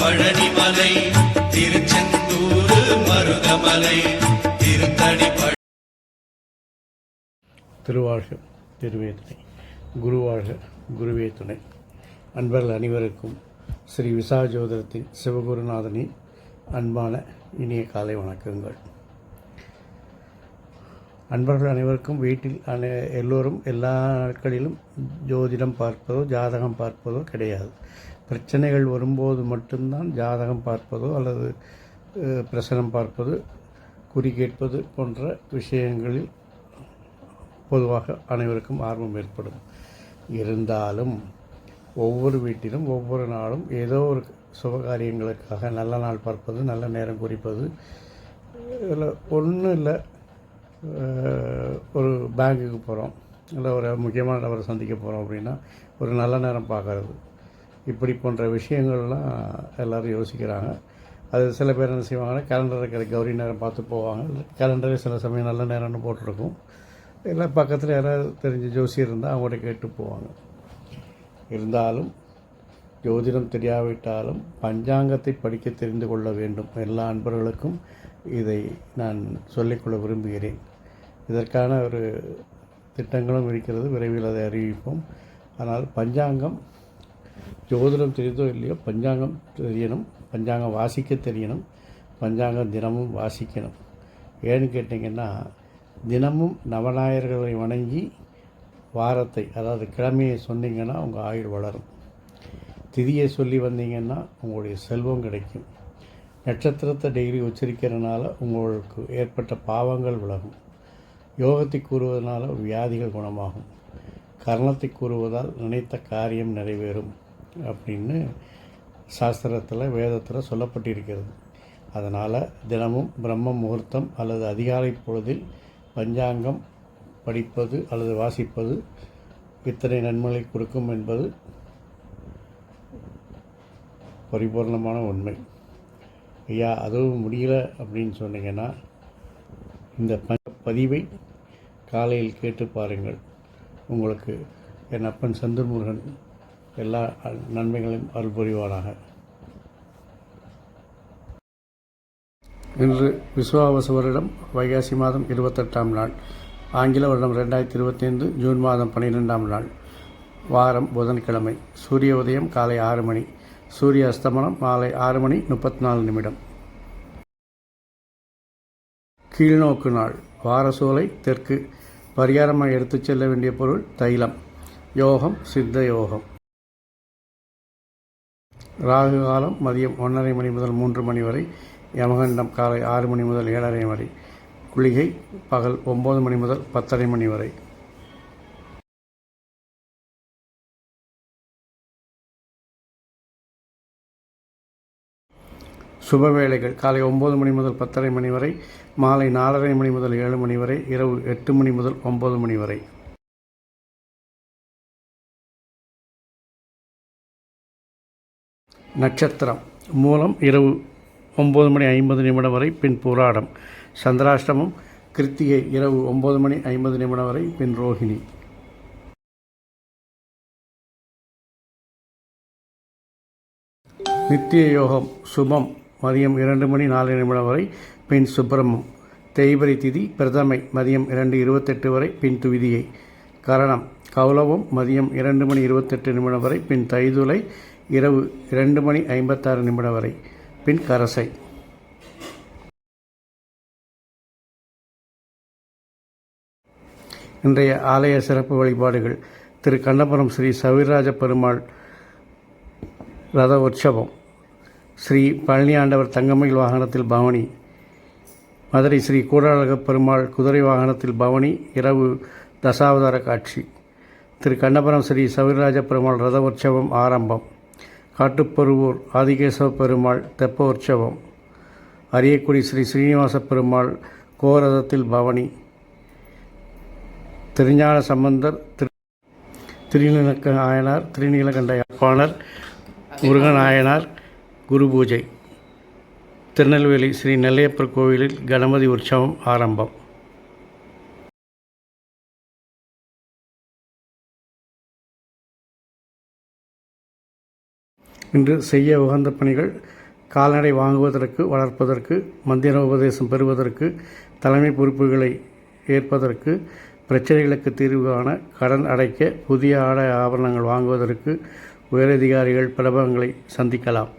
பழனிமலை திருச்செந்தூர் மருதமலை திருத்தணி திருவாழ்க திருவே துணை. குருவாழ்க குருவே துணை. அன்பர்கள் அனைவருக்கும் ஸ்ரீ விசாஜோதரத்தின் சிவகுருநாதனின் அன்பான இனிய காலை வணக்கங்கள். அன்பர்கள் அனைவருக்கும் வீட்டில் அனை எல்லோரும் எல்லா நாட்களிலும் ஜோதிடம் பார்ப்பதோ ஜாதகம் பார்ப்பதோ கிடையாது. பிரச்சனைகள் வரும்போது மட்டும்தான் ஜாதகம் பார்ப்பதோ அல்லது பிரசனம் பார்ப்பது குறி கேட்பது போன்ற விஷயங்களில் பொதுவாக அனைவருக்கும் ஆர்வம் ஏற்படும். இருந்தாலும் ஒவ்வொரு வீட்டிலும் ஒவ்வொரு நாளும் ஏதோ ஒரு சுபகாரியங்களுக்காக நல்ல நாள் பார்ப்பது நல்ல நேரம் குறிப்பது. இதில் ஒன்றும் இல்லை. ஒரு பேங்க்குக்கு போகிறோம். இல்லை ஒரு முக்கியமான நபரை சந்திக்க போகிறோம் அப்படின்னா ஒரு நல்ல நேரம் பார்க்கறது. இப்படி போன்ற விஷயங்கள்லாம் எல்லோரும் யோசிக்கிறாங்க. அது சில பேர் என்ன செய்வாங்கன்னா கேலண்டர் இருக்கிற கௌரி நேரம் பார்த்து போவாங்க. கேலண்டரே சில சமயம் நல்ல நேரம்னு போட்டிருக்கும். இல்லை பக்கத்தில் யாராவது தெரிஞ்ச ஜோசியர் இருந்தால் அவங்கள்ட்ட கேட்டு போவாங்க. இருந்தாலும் ஜோதிடம் தெரியாவிட்டாலும் பஞ்சாங்கத்தை படிக்க தெரிந்து கொள்ள வேண்டும். எல்லா அன்பர்களுக்கும் இதை நான் சொல்லிக்கொள்ள விரும்புகிறேன். இதற்கான ஒரு திட்டங்களும் இருக்கிறது. விரைவில் அதை அறிவிப்போம். ஆனால் பஞ்சாங்கம் ஜோதிடம் தெரிந்தோ இல்லையோ பஞ்சாங்கம் தெரியணும். பஞ்சாங்கம் வாசிக்க தெரியணும். பஞ்சாங்கம் தினமும் வாசிக்கணும். ஏன்னு கேட்டிங்கன்னா தினமும் நவநாயர்களை வணங்கி வாரத்தை அதாவது கிழமையை சொன்னீங்கன்னா உங்கள் ஆயுள் வளரும். திதியை சொல்லி வந்தீங்கன்னா உங்களுடைய செல்வம் கிடைக்கும். நட்சத்திரத்தை டெய்லி உச்சரிக்கிறதுனால உங்களுக்கு ஏற்பட்ட பாவங்கள் விலகும். யோகத்தை கூறுவதனால வியாதிகள் குணமாகும். கர்ணத்தை கூறுவதால் நினைத்த காரியம் நிறைவேறும் அப்படின்னு சாஸ்திரத்தில் வேதத்தில் சொல்லப்பட்டிருக்கிறது. அதனால் தினமும் பிரம்ம முகூர்த்தம் அல்லது அதிகாலை பொழுதில் பஞ்சாங்கம் படிப்பது அல்லது வாசிப்பது இத்தனை நன்மைகளை கொடுக்கும் என்பது பரிபூர்ணமான உண்மை. ஐயா அதுவும் முடியல அப்படின்னு சொன்னீங்கன்னா இந்த ப- பதிவை காலையில் கேட்டு பாருங்கள். உங்களுக்கு என் அப்பன் சந்திரமுருகன் எல்லா நன்மைகளையும் அருள் புரிவானாக. இன்று விஸ்வாவசவரிடம் வைகாசி மாதம் இருபத்தெட்டாம் நாள். ஆங்கில வருடம் ரெண்டாயிரத்தி இருபத்தைந்து ஜூன் மாதம் பன்னிரெண்டாம் நாள் வாரம் புதன்கிழமை சூரிய உதயம் காலை ஆறு மணி சூரிய அஸ்தமனம் மாலை ஆறு மணி முப்பத்தி நாலு நிமிடம். கீழ்நோக்கு நாள் வாரசோலை தெற்கு பரிகாரமாக எடுத்துச் செல்ல வேண்டிய பொருள் தைலம் யோகம் சித்த யோகம். ராகு காலம் மதியம் ஒன்றரை மணி முதல் மூன்று மணி வரை யமகண்டம் காலை ஆறு மணி முதல் ஏழரை வரை குளிகை பகல் ஒம்பது மணி முதல் பத்தரை மணி வரை. சுப வேளைகள் காலை ஒம்பது மணி முதல் பத்தரை மணி வரை மாலை நாலரை மணி முதல் ஏழு மணி வரை இரவு எட்டு மணி முதல் ஒம்பது மணி வரை. நட்சத்திரம் மூலம் இரவு ஒம்பது மணி ஐம்பது நிமிடம் வரை பின் புராடம். சந்திராஷ்டமம் கிருத்திகை இரவு ஒம்பது மணி ஐம்பது நிமிடம் வரை பின் ரோஹிணி நித்திய யோகம் சுபம் மதியம் இரண்டு மணி நாலு நிமிடம் வரை பின் சுப்பிரமம். தேய்பரி திதி பிரதமை மதியம் இரண்டு இருபத்தெட்டு வரை பின் துவிதியை. கரணம் கௌலவம் மதியம் இரண்டு மணி இருபத்தெட்டு நிமிடம் வரை பின் தைதுளை இரவு இரண்டு மணி ஐம்பத்தாறு நிமிடம் வரை பின் கரசை. இன்றைய ஆலய சிறப்பு வழிபாடுகள் திரு கண்ணபுரம் ஸ்ரீ சவிராஜ பெருமாள் ரத உற்சவம். ஸ்ரீ பழனி ஆண்டவர் தங்கமயில் வாகனத்தில் பவனி. மதுரை ஸ்ரீ கூடாளக பெருமாள் குதிரை வாகனத்தில் பவனி இரவு தசாவதார காட்சி. திரு கண்ணபுரம் ஸ்ரீ சவிராஜ பெருமாள் ரத உற்சவம் ஆரம்பம். காட்டுப்பருவூர் ஆதிகேசவ பெருமாள் தெப்ப உற்சவம். அரியக்குடி ஸ்ரீ ஸ்ரீனிவாச பெருமாள் கோரதத்தில் பவனி. திருஞான சம்பந்தர் திரு திருநீலக்க நாயனார் திருநீலகண்ட யாழ்ப்பாணர் முருகநாயனார் குரு பூஜை. திருநெல்வேலி ஸ்ரீ நெல்லையப்பர் கோவிலில் கணபதி உற்சவம் ஆரம்பம். இன்று செய்ய உகந்த பணிகள் கால்நடை வாங்குவதற்கு வளர்ப்பதற்கு மந்திர உபதேசம் பெறுவதற்கு தலைமை பொறுப்புகளை ஏற்பதற்கு பிரச்சனைகளுக்கு தீர்வு காண கடன் அடைக்க புதிய ஆடை ஆபரணங்கள் வாங்குவதற்கு உயரதிகாரிகள் பிரபலங்களை சந்திக்கலாம்.